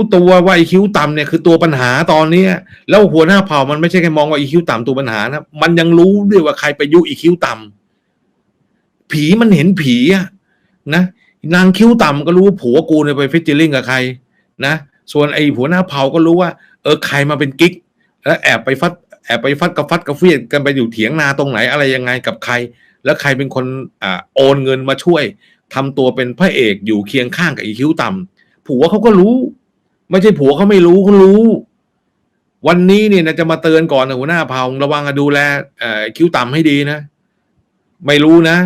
รู้ตัวว่าไอคิ้วต่ำเนี่ยคือตัวปัญหาตอนนี้แล้วหัวหน้าเผ่ามันไม่ใช่แค่มองว่าไอคิ้วต่ำตัวปัญหานะมันยังรู้ด้วยว่าใครไปยุอีคิ้วต่ำผีมันเห็นผีอะนะนางคิ้วต่ำก็รู้ว่าผัวกูเนี่ยไปฟิชเจอริงกับใคร นะ ส่วนไอหัวหน้าเผ่าก็รู้ว่า เออใครมาเป็นกิ๊ก แล้วแอบไปฟัดแอบไปฟัดกับฟัดกับเฟียดกันไปอยู่เถียงนาตรงไหนอะไรยังไงกับใคร แล้วใครเป็นคนอ่าโอนเงินมาช่วยทำตัวเป็นพระเอกอยู่เคียงข้างกับอีคิ้วต่ำผัวเขาก็รู้ ไม่ใช่ผัวเขาไม่รู้เขารู้ วันนี้เนี่ยนะจะมาเตือนก่อนนะหัวหน้าเผ่าระวังดูแลคิ้วต่ำให้ดีนะ ไม่รู้นะ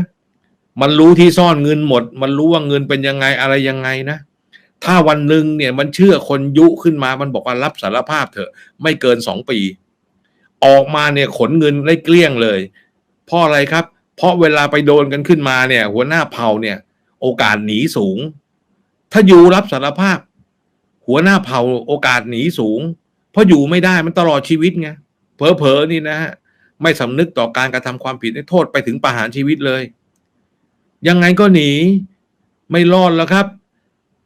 มันรู้ที่ซ่อนเงินหมด มันรู้ว่าเงินเป็นยังไงอะไรยังไงนะถ้าวันหนึ่งเนี่ยมันเชื่อคนยุขึ้นมา มันบอกว่ารับสารภาพเถอะ ไม่เกินสองปี ออกมาเนี่ยขนเงินได้เกลี้ยงเลย เพราะอะไรครับ เพราะเวลาไปโดนกันขึ้นมาเนี่ย หัวหน้าเผ่าเนี่ย โอกาสหนีสูง ถ้าอยู่รับสารภาพ หัวหน้าเผ่าโอกาสหนีสูง เพราะอยู่ไม่ได้มันตลอดชีวิตไงเผลอๆนี่นะฮะไม่สำนึกต่อการกระทำความผิดให้โทษไปถึงประหารชีวิตเลย ยังไงก็หนีไม่รอดแล้วครับ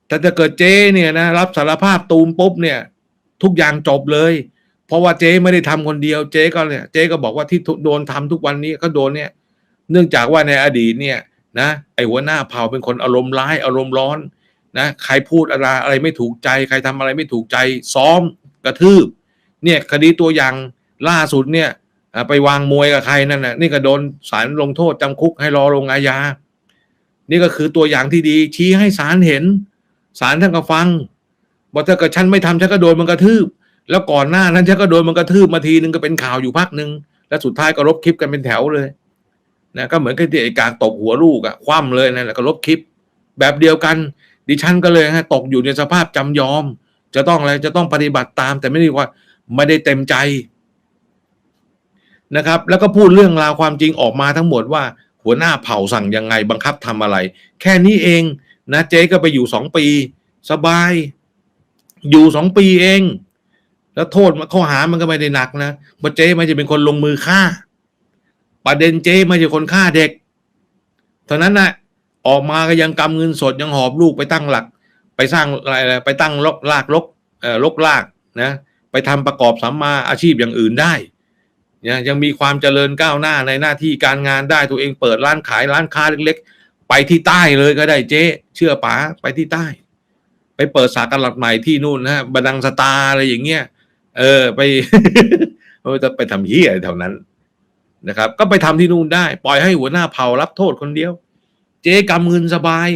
แต่ถ้าเกิดเจเนี่ยนะรับสารภาพตูมปุ๊บเนี่ย ทุกอย่างจบเลย เพราะว่าเจไม่ได้ทำคนเดียวเจก็เนี่ยเจก็บอกว่าที่โดนทำทุกวันนี้ก็โดนเนี่ย เนื่องจากว่าในอดีตเนี่ยนะไอหัวหน้าเผ่าเป็นคนอารมณ์ร้ายอารมณ์ร้อน นะใครพูดอะไรอะไรไม่ถูกใจ ใครทำอะไรไม่ถูกใจ ซ้อมกระทืบ เนี่ยคดีตัวอย่างล่าสุดเนี่ยไปวางมวยกับใครนั่นน่ะนี่ก็โดนศาลลงโทษจำคุกให้รอลงอาญา นี่ก็คือตัวอย่างที่ดี ชี้ให้ศาลเห็นศาลท่านก็ฟังบอกถ้าเกิดฉันไม่ทำฉันก็โดนมันกระทืบ แล้วก่อนหน้านั้นฉันก็โดนมันกระทืบมาทีนึงก็เป็นข่าวอยู่พักหนึ่งแล้วสุดท้ายก็ลบคลิปกันเป็นแถวเลยนะก็เหมือนกับที่ไอ้การตบหัวลูกอะคว่ำเลยนะแล้วก็ลบคลิป แบบเดียวกัน ดิฉันก็เลยฮะตกอยู่ในสภาพจำยอม จะต้องอะไรจะต้องปฏิบัติตาม แต่ไม่ได้ว่าไม่ได้เต็มใจนะครับ แล้วก็พูดเรื่องราวความจริงออกมาทั้งหมดว่า หัวหน้าเผ่าสั่งยังไงบังคับทำอะไร แค่นี้เองนะเจ๊ก็ไปอยู่สองปี สบาย อยู่สองปีเอง แล้วโทษข้อหามันก็ไม่ได้หนักนะเพราเจ๊ไม่จะเป็นคนลงมือฆ่า ประเด็นเจ๊ไม่ใช่คนฆ่าเด็ก เท่านั้นนะ ออกมาก็ยังกำเงินสดยังหอบลูกไปตั้งหลัก ไปสร้างอะไรไปตั้งลกลากลกเอ่อลกลากนะไปทำประกอบสัมมาอาชีพอย่างอื่นได้เนี่ยยังมีความเจริญก้าวหน้าในหน้าที่การงานได้ตัวเองเปิดร้านขายร้านค้าเล็ก ๆ ไปที่ใต้เลยก็ได้เจ๊เชื่อป๋าไปที่ใต้ ไปเปิดสาขาหลักใหม่ที่นู่นนะฮะบันดังสตาร์อะไรอย่างเงี้ยเออไปจะไปทำเฮียอะไรแถวนั้นนะครับ ก็ไปทำที่นู่นได้ ปล่อยให้หัวหน้าเผ่ารับโทษคนเดียว เจ๊กำเงินสบาย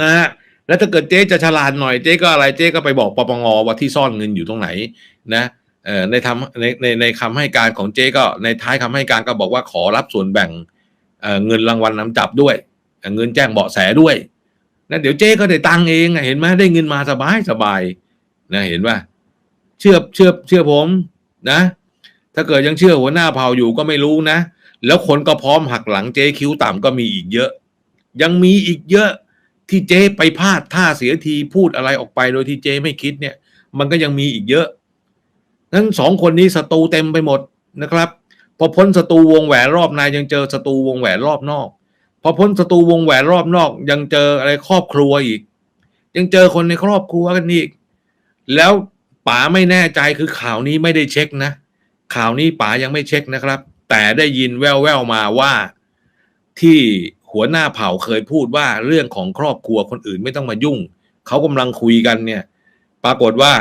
นะฮะแล้วถ้าเกิดเจ๊จะฉลาดหน่อยเจ๊ก็อะไรเจ๊ก็ไปบอกปปงว่าที่ซ่อนเงินอยู่ตรงไหนนะในทำในในในคำให้การของเจ๊ก็ในท้ายคำให้การก็บอกว่าขอรับส่วนแบ่งเเงินรางวัลนำจับด้วยเเงินแจ้งเบาะแสด้วยนะเดี๋ยวเจ๊ก็ได้ตังเองเห็นไหมได้เงินมาสบายสบายนะเห็นป่ะเชื่อเชื่อเชื่อผมนะ ถ้าเกิดยังเชื่อหัวหน้าเผ่าอยู่ก็ไม่รู้นะ แล้วคนก็พร้อมหักหลังเจ๊คิ้วต่ำก็มีอีกเยอะ ยังมีอีกเยอะที่เจ๊ไปพลาดท่าเสียทีพูดอะไรออกไปโดยที่เจ๊ไม่คิดเนี่ย มันก็ยังมีอีกเยอะนั้นสองคนนี้ศัตรูเต็มไปหมดนะครับ พอพ้นศัตรูวงแหวนรอบในยังเจอศัตรูวงแหวนรอบนอก พอพ้นศัตรูวงแหวนรอบนอก ยังเจออะไรครอบครัวอีก ยังเจอคนในครอบครัวกันอีก แล้วป๋าไม่แน่ใจคือข่าวนี้ไม่ได้เช็คนะ ข่าวนี้ป๋ายังไม่เช็คนะครับ แต่ได้ยินแว่วๆมาว่าที่หัวหน้าเผ่าเคยพูดว่าเรื่องของครอบครัวคนอื่นไม่ต้องมายุ่ง เขากำลังคุยกันเนี่ย ปรากฏว่า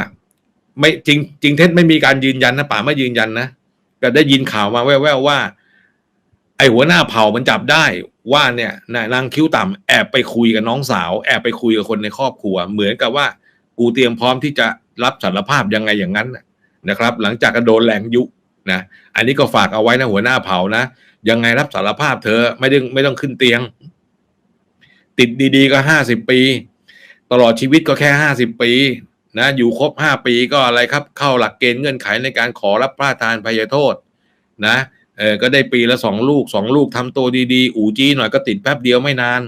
ไม่จริง จริงเท็จไม่มีการยืนยันนะป๋าไม่ยืนยันนะก็ได้ยินข่าวมาแว่วๆว่า ไอหัวหน้าเผ่ามันจับได้ว่าเนี่ยนางคิ้วต่ำแอบไปคุยกับน้องสาว แอบไปคุยกับคนในครอบครัว เหมือนกับว่า กูเตรียมพร้อมที่จะรับสารภาพยังไงอย่างนั้นนะนะครับ หลังจากกระโดนแรงยุ นะอันนี้ก็ฝากเอาไว้นะหัวหน้าเผานะยังไงรับสารภาพเธอไม่ได้ไม่ต้องขึ้นเตียง ติดดีๆก็ห้าสิบปี ตลอดชีวิตก็แค่ห้าสิบปีนะอยู่ครบห้าปีก็อะไรครับ เข้าหลักเกณฑ์เงื่อนไขในการขอรับพระราชทานภัยโทษ นะเออก็ได้ปีละสองลูกสองลูกทำตัวดีๆ อูจี้หน่อยก็ติดแป๊บเดียวไม่นาน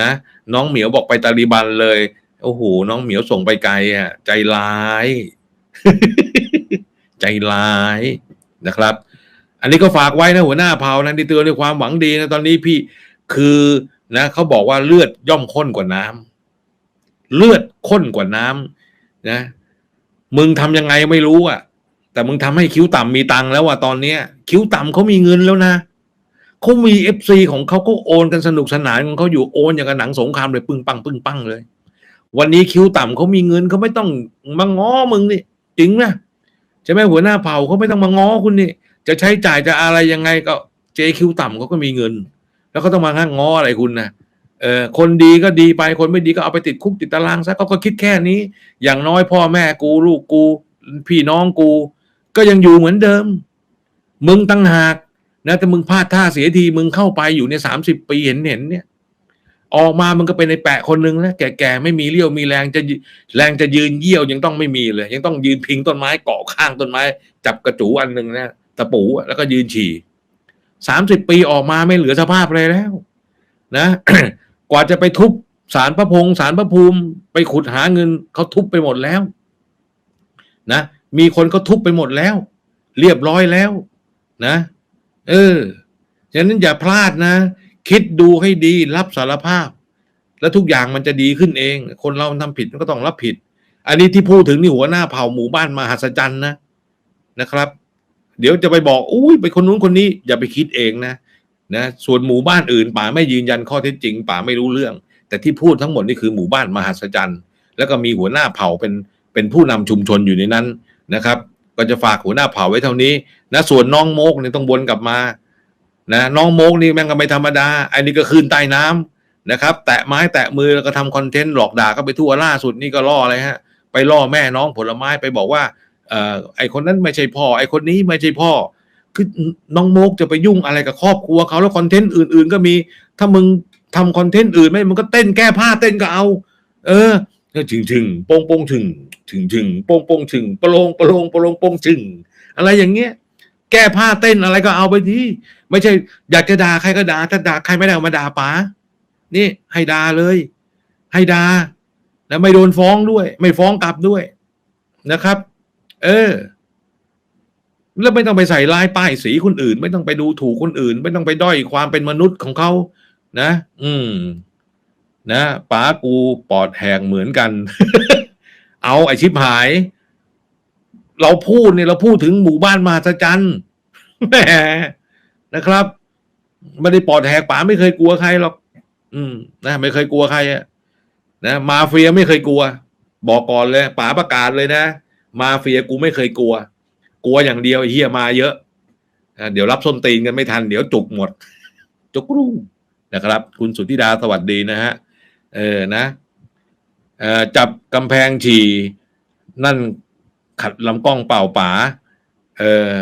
นะ น้องเหมียวบอกไปตาลีบันเลยโอ้โหน้องเหมียวส่งไปไกลอะ ใจร้าย ใจร้าย นะครับ อันนี้ก็ฝากไว้นะหัวหน้าเผ่านะที่เตือนด้วยความหวังดีนะตอนนี้พี่คือนะเขาบอกว่าเลือดย่อมข้นกว่าน้ำเลือดข้นกว่าน้ำนะ มึงทำยังไงไม่รู้อะ แต่มึงทำให้คิ้วต่ำมีตังแล้วอะตอนเนี้ย คิ้วต่ำเขามีเงินแล้วนะเขามีเอฟซีของเขาก็โอนกันสนุกสนานของเขาอยู่โอนอย่างกับหนังสงครามเลยปึ้งปังปึ้งปังเลย วันนี้คิ้วต่ำเขามีเงินเขาไม่ต้องมาง้อมึงนี่จริงนะ ใช่ไหมหัวหน้าเผ่าเขาไม่ต้องมาง้อคุณนี่ จะใช้จ่ายจะอะไรยังไงก็เจคิวต่ำเขาก็มีเงิน แล้วก็ต้องมาข้าง้ออะไรคุณนะเออคนดีก็ดีไปคนไม่ดีก็เอาไปติดคุกติดตารางซะเขาก็คิดแค่นี้ อย่างน้อยพ่อแม่กูลูกกู พี่น้องกู ก็ยังอยู่เหมือนเดิม มึงตั้งหากนะแต่มึงพลาดท่าเสียทีมึงเข้าไปอยู่ในสามสิบปีเห็นเห็นเนี่ย ออกมามันก็เป็นในแปะคนนึงนะแก่ๆไม่มีเลี้ยวมีแรงจะแรงจะยืนเยี่ยวยังต้องไม่มีเลย ยังต้องยืนพิงต้นไม้เกาะข้างต้นไม้ จับกระจูอันหนึ่งนะตะปูแล้วก็ยืนฉี่สามสิบปีออกมาไม่เหลือสภาพอะไรแล้ว นะ กว่าจะไปทุบสารพระพงสารพระภูมิ ไปขุดหาเงินเขาทุบไปหมดแล้ว นะมีคนเขาทุบไปหมดแล้ว เรียบร้อยแล้ว นะ เออฉะนั้นอย่าพลาดนะ คิดดูให้ดีรับสารภาพ แล้วทุกอย่างมันจะดีขึ้นเอง คนเราทำผิดก็ต้องรับผิด อันนี้ที่พูดถึงนี่หัวหน้าเผ่าหมู่บ้านมหัศจรรย์นะนะครับ เดี๋ยวจะไปบอกอุ้ยไปคนนู้นคนนี้อย่าไปคิดเองนะนะส่วนหมู่บ้านอื่นป่าไม่ยืนยันข้อเท็จจริง ป่าไม่รู้เรื่อง แต่ที่พูดทั้งหมดนี่คือหมู่บ้านมหัศจรรย์ แล้วก็มีหัวหน้าเผ่าเป็นเป็นผู้นำชุมชนอยู่ในนั้นนะครับ ก็จะฝากหัวหน้าเผ่าไว้เท่านี้นะส่วนน้องโมกเนี่ยต้องวนกลับมา นะน้องโมกนี่แม่งก็ไม่ธรรมดาอันนี้ก็คืนใต้น้ำนะครับ แตะไม้แตะมือแล้วก็ทำคอนเทนต์หลอกด่าก็ไปทั่วล่าสุดนี่ก็ล่ออะไรฮะ ไปล่อแม่น้องผลไม้ไปบอกว่าเอ่อไอคนนั้นไม่ใช่พ่อ ไอคนนี้ไม่ใช่พ่อ คือน้องโมกจะไปยุ่งอะไรกับครอบครัวเขาแล้วคอนเทนต์อื่น ๆ ก็มี ถ้ามึงทำคอนเทนต์อื่นไม่มึงก็เต้นแก้ผ้าเต้นก็เอา เออถึงถึงโป้งโป้งถึงถึงถึงโป้งโป้งถึงปะลงปะลงปะลงโป้งถึง อะไรอย่างเงี้ย แก้ผ้าเต้นอะไรก็เอาไปทีไม่ใช่ อยากจะด่าใครก็ด่าถ้าด่าใครไม่ได้เอามาด่าป๋านี่ให้ด่าเลย ให้ด่าแล้วไม่โดนฟ้องด้วย ไม่ฟ้องกลับด้วยนะครับ เออ แล้วไม่ต้องไปใส่ลายป้ายสีคนอื่น ไม่ต้องไปดูถูกคนอื่น ไม่ต้องไปด้อยความเป็นมนุษย์ของเขานะ อืม นะป๋ากูปอดแหงเหมือนกัน เอาไอชิบหาย เราพูดเนี่ยเราพูดถึงหมู่บ้านมหัศจรรย์แหมนะครับไม่ได้ปอดแหกป๋าไม่เคยกลัวใครหรอกอืม นะไม่เคยกลัวใครอะนะมาเฟียไม่เคยกลัว บอกก่อนเลยป๋าประกาศเลยนะ มาเฟียกูไม่เคยกลัว กลัวอย่างเดียวเฮียมาเยอะอะเดี๋ยวรับส้นตีนกันไม่ทัน เดี๋ยวจุกหมด จุกรูนะครับ คุณสุทธิดาสวัสดีนะฮะ เออนะเออจับกำแพงฉี่นั่น ขัดลำกล้องเปล่าป๋าเออ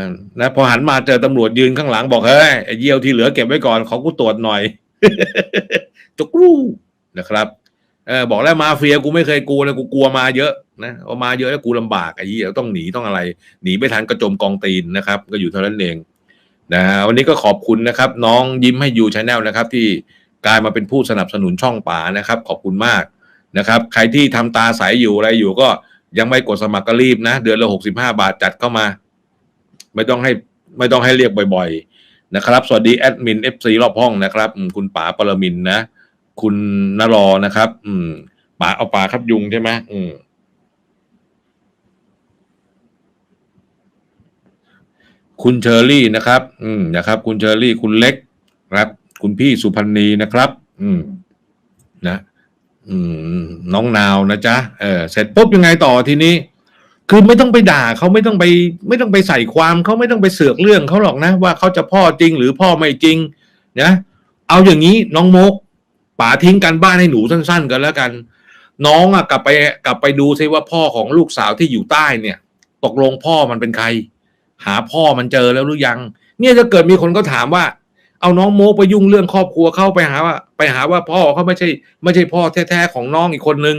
นะพอหันมาเจอตำรวจยืนข้างหลังบอกเฮ้ยเยี่ยวที่เหลือเก็บไว้ก่อนขอกูตรวจหน่อยจุกรูนะครับเออบอกแล้วมาเฟียกูไม่เคยกลัวเลยกูกลัวมาเยอะนะเอามาเยอะแล้วกูลำบากไอ้เหี้ยต้องหนีต้องอะไร หนีไม่ทันกระจมกองตีนนะครับ ก็อยู่เท่านั้นเองนะวันนี้ก็ขอบคุณนะครับ น้องยิ้มให้ยูชาแนลนะครับ ที่กลายมาเป็นผู้สนับสนุนช่องป่านะครับ ขอบคุณมากนะครับ ใครที่ทำตาใสอยู่อะไรอยู่ก็ ยังไม่กดสมัครก็รีบนะ เดือนละหกสิบห้าบาทจัดเข้ามา ไม่ต้องให้ไม่ต้องให้เรียกบ่อย ๆ นะครับ สวัสดีแอดมินเอฟซีรอบห้องนะครับคุณป๋าปรมินนะ คุณนรอนะครับ อืมป๋าเอาป๋าครับยุงใช่ไหมอืมคุณเชอรี่นะครับ อืมนะครับ คุณเชอรี่ คุณเล็กครับ คุณพี่สุพันธ์นีนะครับ อืม นะ อืมน้องนาวนะจ๊ะเออเสร็จปุ๊บยังไงต่อทีนี้ คือไม่ต้องไปด่าเขาไม่ต้องไป ไม่ต้องไปใส่ความเขาไม่ต้องไปเสือกเรื่องเขาหรอกนะ ว่าเขาจะพ่อจริงหรือพ่อไม่จริงนะเอาอย่างนี้น้องมกป๋าทิ้งกันบ้านให้หนูสั้น ๆ กันแล้วกัน น้องอะกลับไปกลับไปดูซิว่าพ่อของลูกสาวที่อยู่ใต้เนี่ย ตกลงพ่อมันเป็นใคร หาพ่อมันเจอแล้วหรือยัง เนี่ยจะเกิดมีคนก็ถามว่า เอาน้องโมไปยุ่งเรื่องครอบครัวเข้าไปหาว่า ไปหาว่าพ่อเขาไม่ใช่ ไม่ใช่พ่อแท้ๆของน้องอีกคนนึง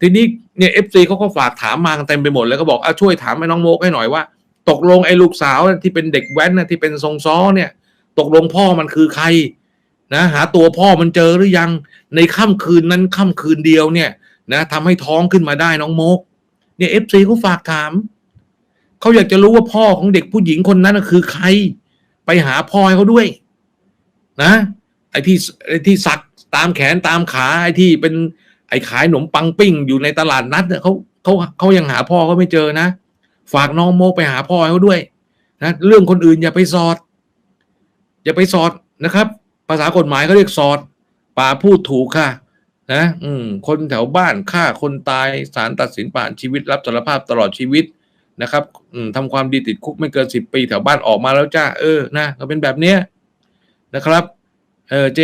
ทีนี้เนี่ยเอฟซีเขาก็ฝากถามมากันเต็มไปหมดเลยก็บอกอะช่วยถามให้น้องโมกให้หน่อยว่า ตกลงไอ้ลูกสาวที่เป็นเด็กแว้นนะที่เป็นทรงซ้อเนี่ย ตกลงพ่อมันคือใครนะหาตัวพ่อมันเจอหรือยังในค่ำคืนนั้นค่ำคืนเดียวเนี่ยนะทำให้ท้องขึ้นมาได้น้องโมก เนี่ยเอฟซีเขาฝากถามเขาอยากจะรู้ว่าพ่อของเด็กผู้หญิงคนนั้นคือใคร ไปหาพ่อให้เขาด้วย นะ ไอ้ที่ไอ้ที่สักตามแขนตามขาไอ้ที่เป็นไอ้ขายขนมปังปิ้งอยู่ในตลาดนัดเนี่ยเขาเขาเขายังหาพ่อเขาไม่เจอนะ ฝากน้องโมไปหาพ่อเขาด้วยนะเรื่องคนอื่นอย่าไปสอด อย่าไปสอดนะครับ ภาษากฎหมายเขาเรียกสอดป่าพูดถูกค่ะนะอืมคนแถวบ้านฆ่าคนตายศาลตัดสินประหารชีวิตรับสารภาพตลอดชีวิตนะครับ อืมทำความดีติดคุกไม่เกินสิบปีแถวบ้านออกมาแล้วจ้าเออนะก็เป็นแบบเนี้ย นะครับ เออเจ